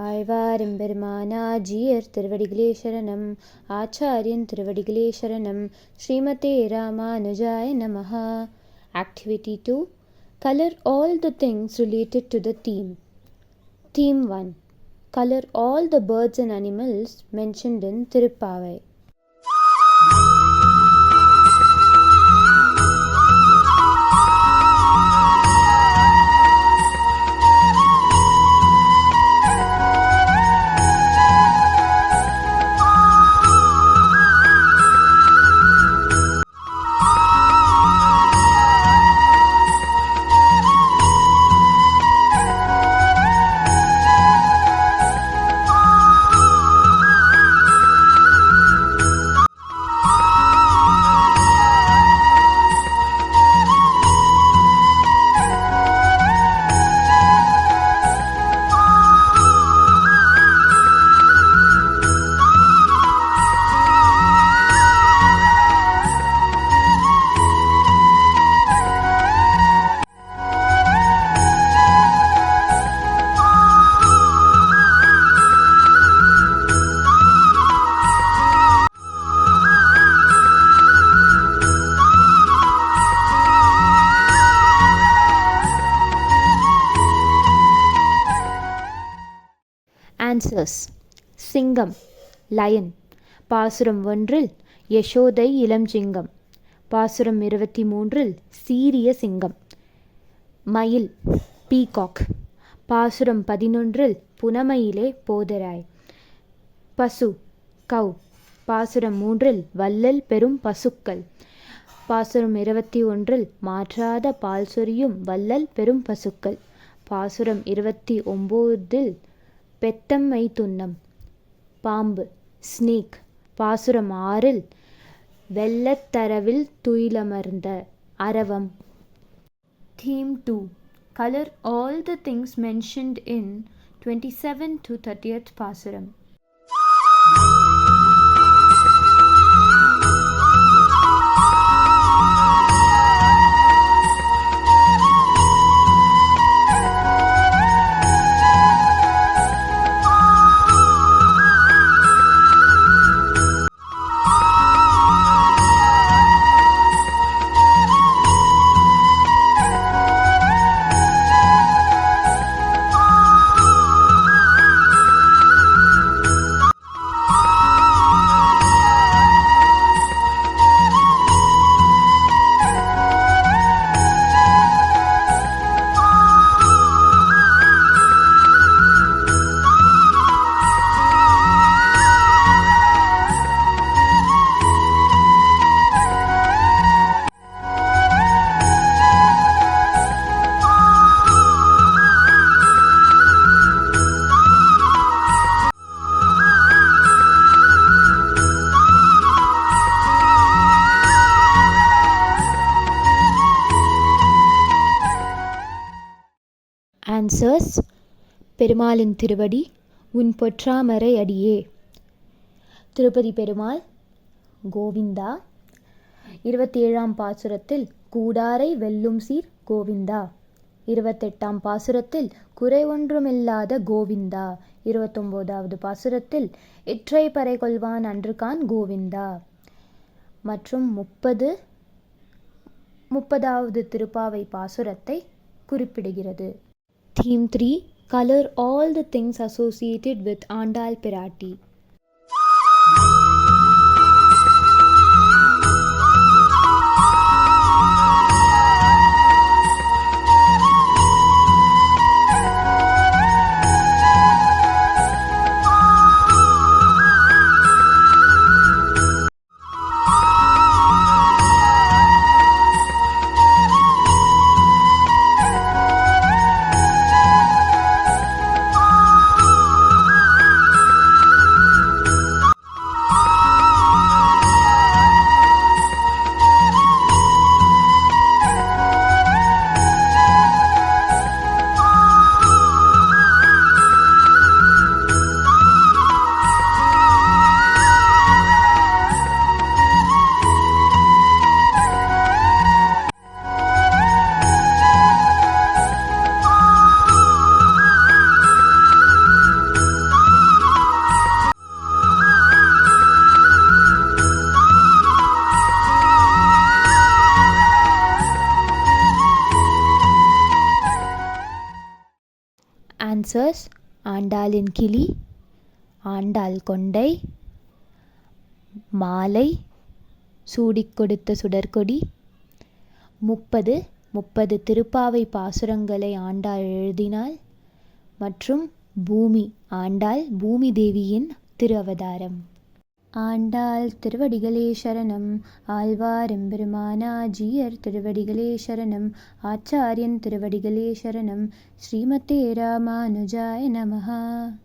ஆழ்வாரும் பெருமானாஜியர் திருவடிகளே சரணம் ஆச்சாரியன் திருவடிகளே சரணம் ஸ்ரீமதே ராமானுஜாய நமஹா. Activity two colour all the things related to the theme theme one colour all the birds and animals mentioned in Thiruppavai answers சிங்கம் லயன் பாசுரம் ஒன்றில் யசோதை இளஞ்சிங்கம் பாசுரம் இருபத்தி மூன்றில் சீரிய சிங்கம். மயில் பீகாக் பாசுரம் பதினொன்றில் புனமையிலே போதராய். பசு கவ் பாசுரம் மூன்றில் வள்ளல் பெரும் பசுக்கள். பாசுரம் இருபத்தி ஒன்றில் மாற்றாத பால் சொரியும் வள்ளல் பெரும் பசுக்கள். பாசுரம் இருபத்தி ஒம்போதில் பெத்தம்மை துன்னம் பாம்பு ஸ்னேக் பாசுரம் ஆறில் வெள்ளத்தரவில் துயிலமர்ந்த அரவம். Theme two colour all the things mentioned in twenty seven to thirtieth answers பெருமாளின் திருவடி உன் பொற்றாமரை அடியே. திருப்பதி பெருமாள் கோவிந்தா. இருபத்தி ஏழாம் பாசுரத்தில் கூடாரை வெல்லும் சீர் கோவிந்தா. இருபத்தெட்டாம் பாசுரத்தில் குறை ஒன்றுமில்லாத கோவிந்தா. இருபத்தொம்போதாவது பாசுரத்தில் இற்றை பறை கொள்வான் அன்றுகான் கோவிந்தா. மற்றும் முப்பது முப்பதாவது திருப்பாவை பாசுரத்தை குறிப்பிடுகிறது. Theme 3 Color all the things associated with Andal Pirati. Answers. ஆண்டாளின் கிளி ஆண்டாள் கொண்டை மாலை சூடிக் கொடுத்த சுடர்கொடி முப்பது முப்பது திருப்பாவை பாசுரங்களை ஆண்டாள் எழுதினாள் மற்றும் பூமி ஆண்டாள் பூமி தேவியின் திரு அவதாரம் ஆண்டாள் திருவடிகளே சரணம். ஆழ்வார் எம்பெருமானாஜியர் திருவடிகளே சரணம். ஆச்சாரியன் திருவடிகளே சரணம். ஸ்ரீமதே ராமானுஜாய நமஹா.